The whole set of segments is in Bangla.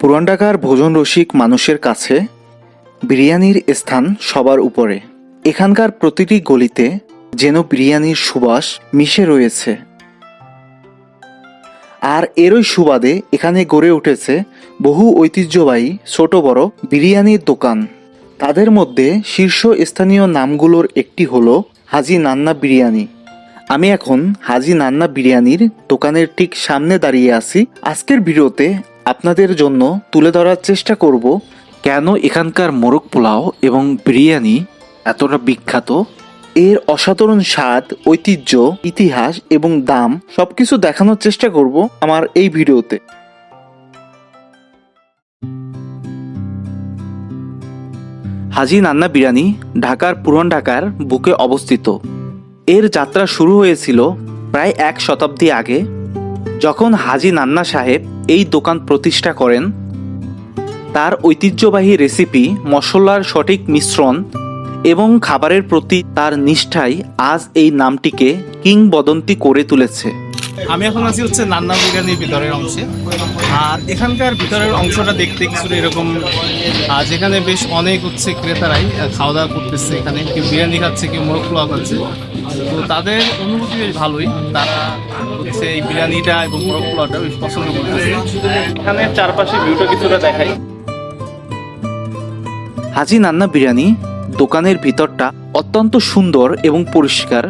পুরান ঢাকার ভোজন রসিক মানুষের কাছে বিরিয়ানির স্থান সবার উপরে। এখানকার প্রতিটি গলিতে যেন বিরিয়ানির সুবাস মিশে রয়েছে। আর এরই সুবাদে এখানে গড়ে উঠেছে বহু ঐতিহ্যবাহী ছোট বড় বিরিয়ানির দোকান। তাদের মধ্যে শীর্ষ স্থানীয় নামগুলোর একটি হলো হাজি নান্না বিরিয়ানি। আমি এখন হাজি নান্না বিরিয়ানির দোকানের ঠিক সামনে দাঁড়িয়ে আছি। আজকের ভিডিওতে আপনাদের জন্য তুলে ধরার চেষ্টা করব কেন এখানকার মোরগ পোলাও এবং বিরিয়ানি এতটা বিখ্যাত। এর অসাধারণ স্বাদ, ঐতিহ্য, ইতিহাস এবং দাম সবকিছু দেখানোর চেষ্টা করব আমার এই ভিডিওতে। হাজি নান্না বিরিয়ানি ঢাকার পুরান ঢাকার বুকে অবস্থিত। এর যাত্রা শুরু হয়েছিল প্রায় এক শতাব্দী আগে, যখন হাজি নান্না সাহেব এই দোকান প্রতিষ্ঠা করেন। তার ঐতিহ্যবাহী রেসিপি, মশলার সঠিক মিশ্রণ এবং খাবারের প্রতি তার নিষ্ঠাই আজ এই নামটিকে কিংবদন্তি করে তুলেছে। আমি এখন আছি হচ্ছে নান্না বিরিয়ানির ভিতরের অংশে। আর এখানকার ভিতরের অংশটা দেখতে কিছুটা এরকম যেখানে বেশ অনেক হচ্ছে ক্রেতারাই খাওয়া দাওয়া করতেছে এখানে। কেউ বিরিয়ানি খাচ্ছে, কেউ মোরগ খাচ্ছে। তো তাদের অনুভূতি বেশ ভালোই। তারা হচ্ছে এই বিরিয়ানিটা এবং মোরগ বেশ পছন্দ করতেছে। এখানে চারপাশে ভিউটা কিছুটা দেখাই। হাজি নান্না বিরিয়ানি দোকানের ভিতরটা অত্যন্ত সুন্দর এবং পরিষ্কার।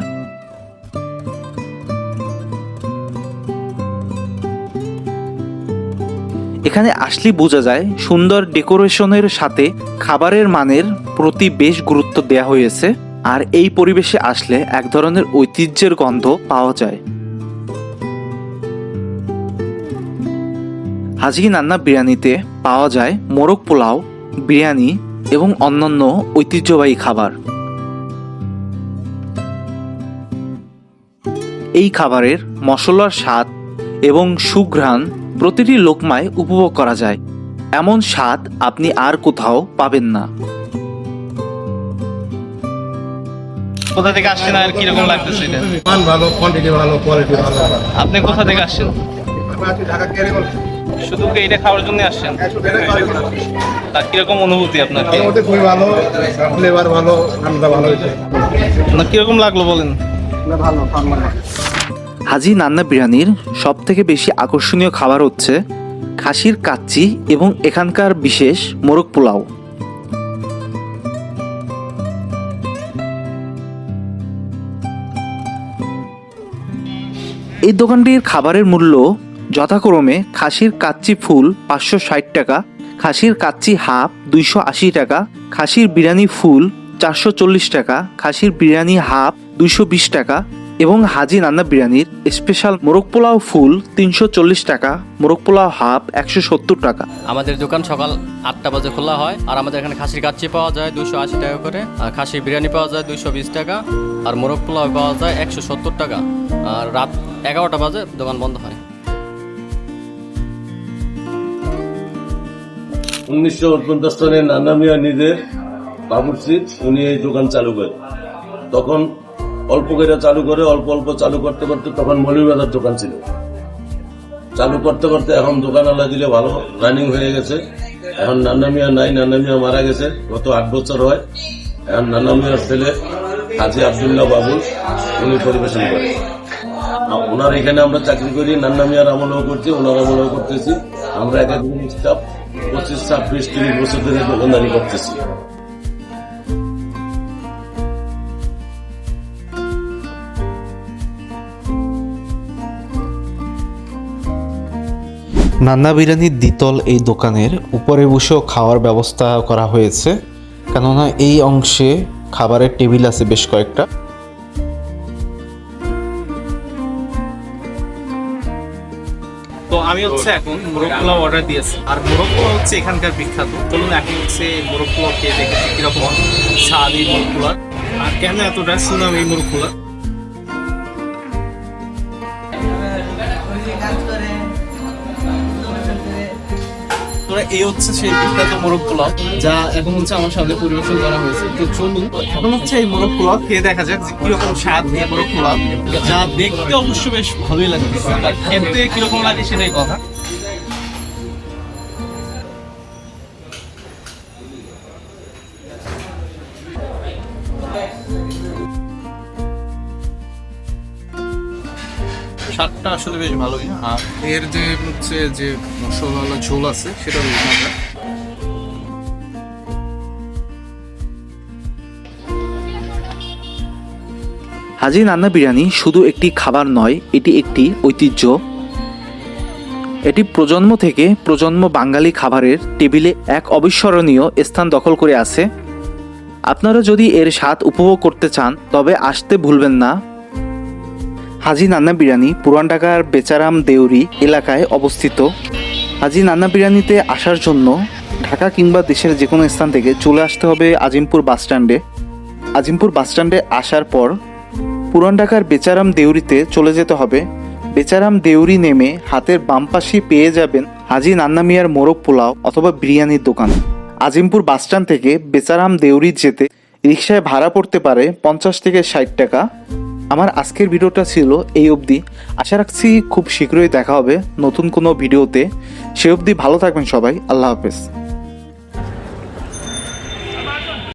এখানে আসলে বোঝা যায় সুন্দর ডেকোরেশনের সাথে খাবারের মানের প্রতি বেশ গুরুত্ব দেয়া হয়েছে, আর এই পরিবেশে আসলে এক ধরনের ঐতিহ্যের গন্ধ পাওয়া যায়। হাজি নান্না বিরিয়ানিতে পাওয়া যায় মোরগ পোলাও, বিরিয়ানি এবং অন্যান্য ঐতিহ্যবাহী খাবার। এই খাবারের মশলার স্বাদ এবং সুঘ্রাণ প্রতিটি লোকমায় উপভোগ করা যায়। এমন স্বাদ আপনি আর কোথাও পাবেন না। কোথা থেকে আসছেন আর কীরকম লাগতেছে এটা? মান ভালো কোয়ান্টিটি ভালো কোয়ালিটি ভালো। আপনি কোথা থেকে আসছেন? শুধু কি এটা খাওয়ার জন্য আসছেন? তার কীরকম অনুভূতি আপনার? কি? মোটামুটি খুবই ভালো ফ্লেভার ভালো ভালো হয়েছে। কীরকম লাগল বলেন? না ভালো ঠান্ডা ভালো হাজি নান্না বিরিয়ানির সব থেকে বেশি আকর্ষণীয় খাবার হচ্ছে খাসির কাচ্চি এবং এখানকার বিশেষ মোরগ পোলাও। এই দোকানটির খাবারের মূল্য যথাক্রমে খাসির কাচ্চি ফুল পাঁচশো ষাট টাকা, খাসির কাচ্চি হাফ দুইশো আশি টাকা, খাসির বিরিয়ানি ফুল চারশো চল্লিশ টাকা, খাসির বিরিয়ানি হাফ দুইশো বিশ টাকা এবং হাজি নান্না বিরিয়ানির স্পেশাল মোরগ পোলাও ফুল তিনশো চল্লিশ টাকা মোরগ পোলাও হাফ একশো সত্তর টাকা। আমাদের দোকান সকাল আটটা বাজে খোলা হয় আর আমাদের এখানে খাসির কাচ্চি পাওয়া যায় দুশো আশি টাকা করে আর খাসির বিরিয়ানি পাওয়া যায় দুশো বিশ টাকা আর মোরগ পোলাও পাওয়া যায় একশো সত্তর টাকা আর রাত এগারোটা বাজে দোকান বন্ধ হয়। উনিশশো উনপঞ্চাশ সালে নানা মিয়া নিজের বাবুর্চি উনি এই দোকান চালু করেন তখন অল্প করে চালু করে, অল্প অল্প চালু করতে করতে তখন মৌলভীবাজার দোকান ছিল। চালু করতে করতে এখন দোকান আল্লাহ দিলে ভালো রানিং হয়ে গেছে। এখন নানা মিয়া নাই নানা মিয়া মারা গেছে, গত আট বছর হয়। এখন নানা মিয়ার ছেলে হাজি আবদুল্লাহ বাবু, উনি পরিবেশন করে ওনার এখানে আমরা চাকরি করি, নান্না মিয়ার আমলেও করছি, ওনার আমলেও করতেছি। আমরা এক একজন স্টাফ পঁচিশ, ছাব্বিশ, তিরিশ বছর ধরে দোকানদারি করতেছি। নান্না বিরিয়ানির দ্বিতল এই দোকানের উপরে বসেও খাওয়ার ব্যবস্থা করা হয়েছে, কেননা এই অংশে খাবারের টেবিল আছে বেশ কয়েকটা। তো আমি হচ্ছে এখন মোরগ অর্ডার দিয়েছি। আর মোরগ হচ্ছে এখানকার বিখ্যাত। চলুন এখন হচ্ছে মোরগ খেয়ে দেখেছি কীরকম স্বাদ এই আর কেন এতটা সুনাম এই মোরগ তোরা এই হচ্ছে সেই বিখ্যাত মোরগ পোলাও, যা এখন হচ্ছে আমার সামনে পরিবেশন করা হয়েছে। তো চলুন, এখন হচ্ছে এই মোরগ পোলাও খেয়ে দেখা যাক যে কীরকম স্বাদ এই মোরগ পোলাও। যা দেখতে অবশ্য বেশ ভালোই লাগছে খেতে কীরকম লাগে সেটাই কথা। স্বাদটা আসলে বেশ ভালোই আর এর যে হচ্ছে যে মশলা ঝোল আছে, সেটা বেশ মজা হাজি নান্না বিরিয়ানি শুধু একটি খাবার নয়, এটি একটি ঐতিহ্য। এটি প্রজন্ম থেকে প্রজন্ম বাঙালি খাবারের টেবিলে এক অবিস্মরণীয় স্থান দখল করে আছে। আপনারা যদি এর স্বাদ উপভোগ করতে চান, তবে আসতে ভুলবেন না। হাজি নান্না বিরিয়ানি পুরান ঢাকার বেচারাম দেউরি এলাকায় অবস্থিত। হাজি নান্না বিরিয়ানিতে আসার জন্য ঢাকা কিংবা দেশের যে কোনো স্থান থেকে চলে আসতে হবে আজিমপুর বাসস্ট্যান্ডে আজিমপুর বাসস্ট্যান্ডে আসার পর পুরান ঢাকার বেচারাম দেউরিতে চলে যেতে হবে। বেচারাম দেউরি নেমে হাতের বাম পাশেই পেয়ে যাবেন হাজি নান্না মিয়ার মোরগ পোলাও অথবা বিরিয়ানির দোকান। আজিমপুর বাসস্ট্যান্ড থেকে বেচারাম দেউরি যেতে রিক্সায় ভাড়া পড়তে পারে পঞ্চাশ থেকে ষাট টাকা। আমার আজকের ভিডিওটা ছিল এই অবধি। আশা রাখছি খুব শীঘ্রই দেখা হবে নতুন কোনো ভিডিওতে। সে অবধি ভালো থাকবেন সবাই। আল্লাহ হাফেজ।